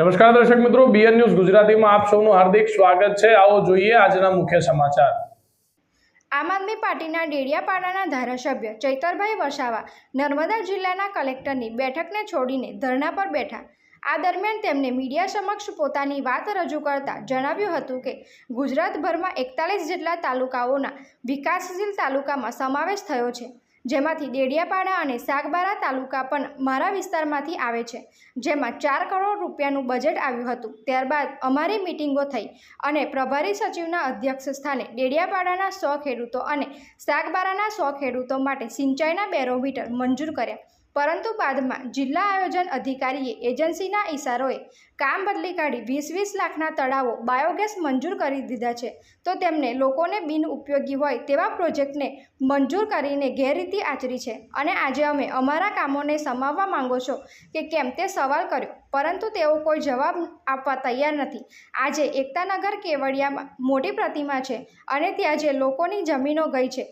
નમસ્કાર દર્શક મિત્રો બીએન ન્યૂઝ ગુજરાતીમાં આપ સૌનું હાર્દિક સ્વાગત છે. આવો જોઈએ આજના મુખ્ય સમાચાર. આમ આદમી પાર્ટીના ડેડિયાપાડાના ધારાસભ્ય ચૈતરભાઈ વસાવા નર્મદા જિલ્લાના કલેક્ટરની બેઠકને છોડીને ધરણા પર બેઠા. આ દરમિયાન તેમણે મીડિયા સમક્ષ પોતાની વાત રજૂ કરતા જણાવ્યું હતું કે, ગુજરાતભરમાં એકતાલીસ જેટલા તાલુકાઓના વિકાસશીલ તાલુકામાં સમાવેશ થયો છે. જેમાંથી દેડિયાપાડા અને સાગબારા તાલુકા પણ મારા વિસ્તારમાંથી આવે છે. જેમાં ચાર કરોડ રૂપિયાનું બજેટ આવ્યું હતું. ત્યારબાદ અમારી મિટિંગો થઈ અને પ્રભારી સચિવના અધ્યક્ષ સ્થાને દેડિયાપાડાના સો ખેડૂતો અને સાગબારાના સો ખેડૂતો માટે સિંચાઈના બેરોમીટર મંજૂર કર્યા. પરંતુ બાદમાં જિલ્લા આયોજન અધિકારીએ એજન્સીના ઇશારોએ કામ બદલી કાઢી વીસ વીસ લાખના તળાવો બાયોગેસ મંજૂર કરી દીધા છે. તો તેમને લોકોને બિન ઉપયોગી હોય તેવા પ્રોજેક્ટને મંજૂર કરીને ગેરરીતિ આચરી છે. અને આજે અમે અમારા કામોને સમાવવા માંગો છો કે કેમ તે સવાલ કર્યો. પરંતુ તેઓ કોઈ જવાબ આપવા તૈયાર નથી. આજે એકતાનગર કેવડિયામાં મોટી પ્રતિમા છે અને ત્યાં જે લોકોની જમીનો ગઈ છે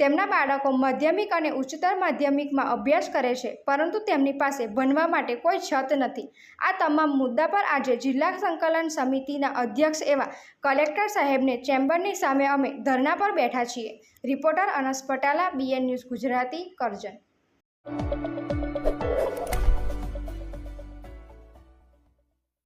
તેમના બાળકો માધ્યમિક અને ઉચ્ચતર માધ્યમિકમાં અભ્યાસ કરે છે, પરંતુ તેમની પાસે ભણવા માટે કોઈ છત નથી. આ તમામ મુદ્દા પર આજે જિલ્લા સંકલન સમિતિના અધ્યક્ષ એવા કલેક્ટર સાહેબને ચેમ્બરની સામે અમે ધરણા પર બેઠા છીએ. Reporter Anas Patala, BN news Gujarati, Karjan.